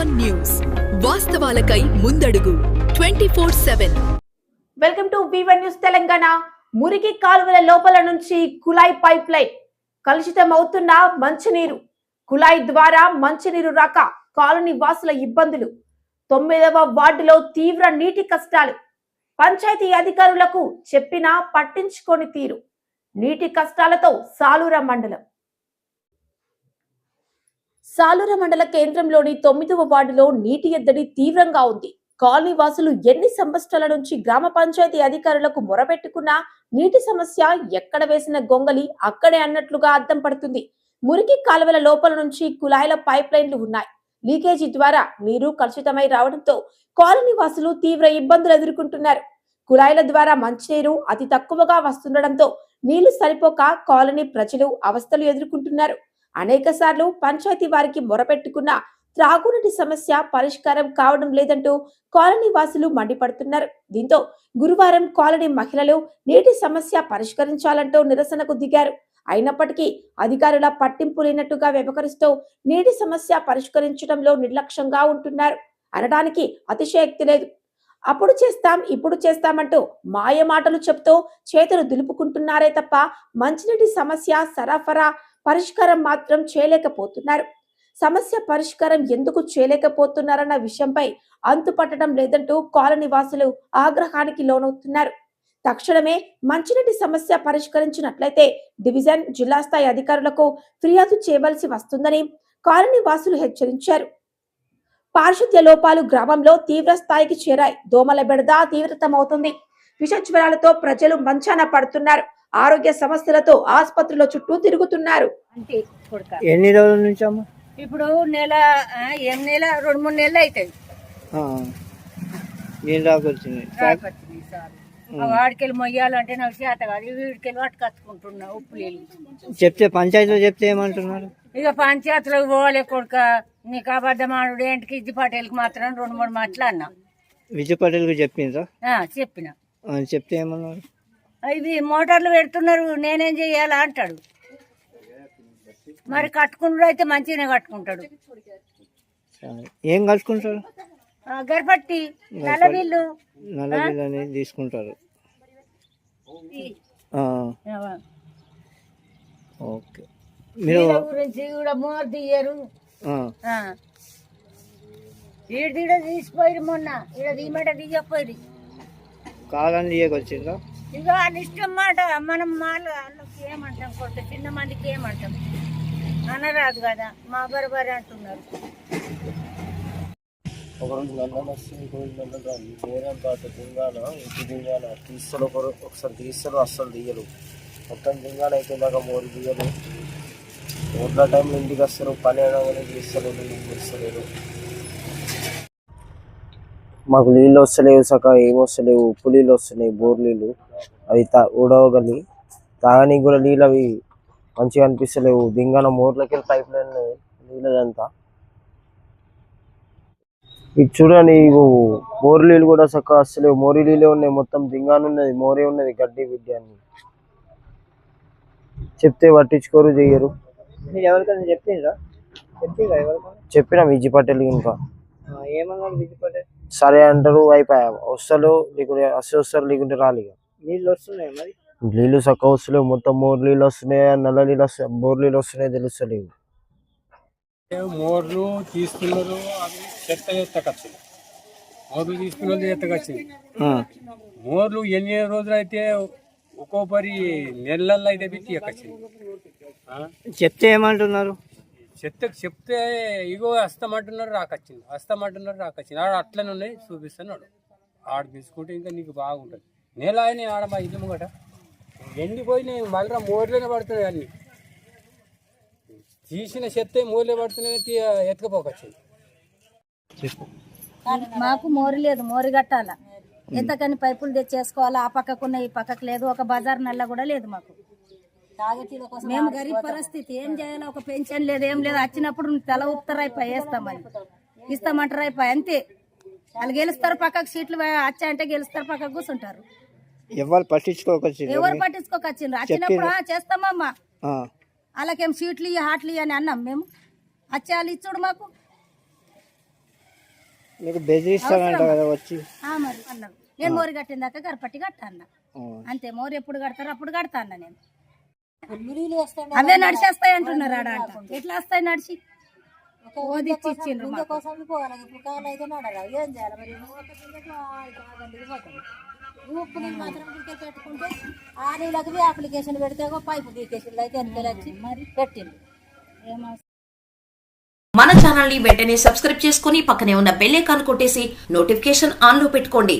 On news వాస్తవాలకై ముందడుగు. Twenty four seven welcome to వివన్ news Telangana మురికి కాలువల లోపల నుంచి కుళాయి పైప్ లైన్ కలుషితం అవుతున్న మంచినీరు. కుళాయి ద్వారా మంచినీరు రాక కాలనీ వాసుల ఇబ్బందులు. తొమ్మిదవ వార్డులో తీవ్ర నీటి కష్టాలు. పంచాయతీ అధికారులకు చెప్పినా పట్టించుకొని తీరు. నీటి కష్టాలతో సాలూర మండలం. సాలూర మండల కేంద్రంలోని తొమ్మిదవ వార్డులో నీటి ఎద్దడి తీవ్రంగా ఉంది. కాలనీ వాసులు ఎన్ని సంవత్సరాల నుంచి గ్రామ పంచాయతీ అధికారులకు మొరపెట్టుకున్నా నీటి సమస్య ఎక్కడ వేసిన గొంగలి అక్కడే అన్నట్లుగా అద్దం పడుతుంది. మురికి కాలువల లోపల నుంచి కుళాయిల పైప్ లైన్లు ఉన్నాయి. లీకేజీ ద్వారా నీరు కలుషితమై రావడంతో కాలనీ వాసులు తీవ్ర ఇబ్బందులు ఎదుర్కొంటున్నారు. కుళాయిల ద్వారా మంచినీరు అతి తక్కువగా వస్తుండటంతో నీళ్ళు సరిపోక కాలనీ ప్రజలు అవస్థలు ఎదుర్కొంటున్నారు. అనేక సార్లు పంచాయతీ వారికి మొరపెట్టుకున్న త్రాగునీటి సమస్య పరిష్కారం కావడం లేదంటూ కాలనీ వాసులు మండిపడుతున్నారు. దీంతో గురువారం కాలనీ మహిళలు నీటి సమస్య పరిష్కరించాలంటూ నిరసనకు దిగారు. అయినప్పటికీ అధికారుల పట్టింపు లేనట్టుగా వ్యవహరిస్తూ నీటి సమస్య పరిష్కరించడంలో నిర్లక్ష్యంగా ఉంటున్నారు. అనడానికి అతిశయక్తి లేదు. అప్పుడు చేస్తాం ఇప్పుడు చేస్తామంటూ మాయ మాటలు చెప్తూ చేతులు దులుపుకుంటున్నారే తప్ప మంచినీటి సమస్య సరఫరా పరిష్కారం మాత్రం చేయలేకపోతున్నారు. సమస్య పరిష్కారం ఎందుకు చేయలేకపోతున్నారన్న విషయంపై అంతుపట్టడం లేదంటూ కాలనీ వాసులు ఆగ్రహానికి లోనవుతున్నారు. తక్షణమే మంచినీటి సమస్య పరిష్కరించినట్లయితే డివిజన్ జిల్లా స్థాయి అధికారులకు ఫిర్యాదు చేయవలసి వస్తుందని కాలనీ వాసులు హెచ్చరించారు. పారిశుద్ధ్య లోపాలు గ్రామంలో తీవ్ర స్థాయికి చేరాయి. దోమల బెడద తీవ్రతమవుతుంది. విష జ్వరాలతో ప్రజలు మంచాన పడుతున్నారు. ఆరోగ్య సమస్యలతో ఆసుపత్రుల చుట్టూ తిరుగుతున్నారు. అంటే కొడుక. ఎన్ని రోజుల నుంచి అమ్మ? ఇప్పుడు నెల ఏం నెల రెండు మూడు నెలలు అవుతాయి. ఏం రాకొచ్చింది వాడికెళ్ళి మొయ్యాలంటే నాకు చేత కాదు. వీడికెళ్ళి పట్టుకొచ్చుకుంటున్నా ఉప్పు నీళ్ళు. చెప్తే పంచాయతీలో చెప్తే ఏమంటున్నారు? ఇక పంచాయతీలోకి పోవాలి కొడుక. నీకు అబద్ధమానుడు ఏంటికి ఇజ్జి పటేల్కి మాత్రం రెండు మూడు మాటలు అన్నా. విజయ్ పటేల్కి చెప్పిండ్రా? ఆ, చెప్పిన. చెప్తే ఏమన్నారు? ఇవి మోటార్లు పెడుతున్నారు నేనేం చెయ్యాలా అంటాడు. మరి కట్టుకుంటాడు అయితే మంచిగానే కట్టుకుంటాడు. ఏం కలుసుకుంటారు? గర్భట్టి నల్ల బిల్లు నల్ల బిల్లు అనేది తీసుకుంటారు. ఓకే. మీరు గురించి కూడా మోర్ తీయరు. ఈడ తీడ తీసిపోయి మొన్న. ఈడ తీయమంట తీయకపోయి కాలని వచ్చిండ్రా ఇక వాళ్ళ ఇష్టం మాట. మనం మాలు వాళ్ళకి ఏమంటాం కొత్త చిన్న మందికి ఏమంటాం? అనరాదు కదా. మా బరబరి అంటున్నారు. ఒకరోజు నందన వస్తే ఇంకోరోజు నందన రాదు నేరం ఇంటి దింగాన తీస్తారు ఒకరు ఒకసారి తీస్తారు అస్సలు తీయరు. మొత్తం దింగాన అయిపోయినాక మోరు తీయరు. ఓట్ల టైంలో ఇంటికి వస్తారు. పని అయినా కానీ తీస్తారు నీళ్ళు తీస్తలేరు మాకు నీళ్ళు వస్తలేవు సక ఏం వస్తలేవు ఉప్పు నీళ్ళు వస్తున్నాయి బోర్ నీళ్ళు. అవి తా ఊడవగలి తాగనీకి కూడా నీళ్ళు అవి మంచిగా అనిపిస్తలేవు. దింగాన మోర్లకి పైప్ లైన్ నీళ్ళదంతా. ఇది చూడండి ఇగో మోరి నీళ్ళు కూడా చక్కగా వస్తలేవు. మోరి నీళ్ళే ఉన్నాయి మొత్తం దింగాను ఉన్నది మోరే ఉన్నది గడ్డి బిడ్డి అని చెప్తే పట్టించుకోరు చెయ్యరు. చెప్పినా విజయ్ పటేల్ ఇంకా. ఆ, ఏమన్నారు విజయ్ పటేల్? సరే అంటారు అయిపోయా వస్తారు లేకుంటే వస్తే వస్తారు లేకుంటే రాలి. నీళ్ళు వస్తున్నాయి మరి? నీళ్ళు చక్కగా వస్తలేవు మొత్తం మోర్ నీళ్ళు వస్తున్నాయి నల్ల నీళ్ళు వస్తున్నాయి బోర్ నీళ్ళు వస్తున్నాయి తెలుస్తలేవు. మోర్లు తీసుకున్నారు అవి చెత్త ఎత్తకొచ్చింది మోర్లు తీసుకున్న వాళ్ళు ఎత్తకొచ్చింది మోర్లు ఎన్ని రోజులు అయితే ఒక్కో పరి నెలల్లో అయితే పెట్టి ఎక్కొచ్చింది? చెప్తే ఏమంటున్నారు? చెత్తకు చెప్తే ఇగో వస్తామంటున్నారు రాకొచ్చింది. వస్తామంటున్నారు రాకొచ్చింది. ఆడ అట్లనే ఉన్నాయి చూపిస్తున్నాడు ఆడ తీసుకుంటే ఇంకా నీకు బాగుంటుంది. నెల అయినా ఆడ మా ఇల్లు ముంగట. ఎండిపోయినాయి మళ్ళీ మోర్లోనే పడుతున్నాయి అన్ని. తీసిన చెత్త మోర్లే పడుతున్నాయి ఎత్తుకపోకొచ్చింది. మాకు మోరు లేదు మోరు కట్టాల? ఎంతకని పైపులు తెచ్చేసుకోవాలా? ఆ పక్కకున్న ఈ పక్కకు లేదు ఒక బజార్ నల్ల కూడా లేదు మాకు. మేము గరీబ్ పరిస్థితి ఏం చేయాలి ఒక పెన్షన్ లేదు ఏం లేదు వచ్చినప్పుడు తల ఊపుతారైపోయి వేస్తామని ఇస్తామంటారు అయిపోయి అంతే. వాళ్ళు గెలుస్తారు పక్కకు సీట్లు వచ్చా అంటే గెలుస్తారు పక్కకు కూర్చుంటారు. ఎవరు పట్టించుకోకొచ్చిండ్రు ఎవరు పట్టించుకోకొచ్చిండ్రు వచ్చినప్పుడు "ఆ, చేస్తామమ్మా. ఆ, వాళ్ళకేం సీట్లు ఇయ్యి హాట్లు ఇయ్యి అని అన్నాం మేము. వచ్చే వాళ్ళు ఇచ్చుడు మాకు. మీకు బెదిరిస్తానంట కదా వచ్చి. ఆ మరి అన్నారు నేను మోరి కట్టిన దాకా గరపట్టి కట్టా అన్న. ఆ. అంతే మోరి ఎప్పుడు కడతారో అప్పుడు కడతా అన్న నేను. అవే నడిచేస్తాయి అంటున్నారు ఆడ అంట. ఎట్లా వస్తాయి నడిచి? ఓదిచ్చి ఇచ్చిండ్రు మాకు. ఉప్పు నీళ్ళు మాత్రం ఉడికే పెట్టుకుంటే ఆ నీళ్ళకి అప్లికేషన్ పెడితే పైపు అయితే వచ్చి మరి? మన ఛానల్ని వెంటనే సబ్స్క్రైబ్ చేసుకుని పక్కనే ఉన్న బెల్ ఐకాన్ కొట్టేసి నోటిఫికేషన్ ఆన్లో పెట్టుకోండి.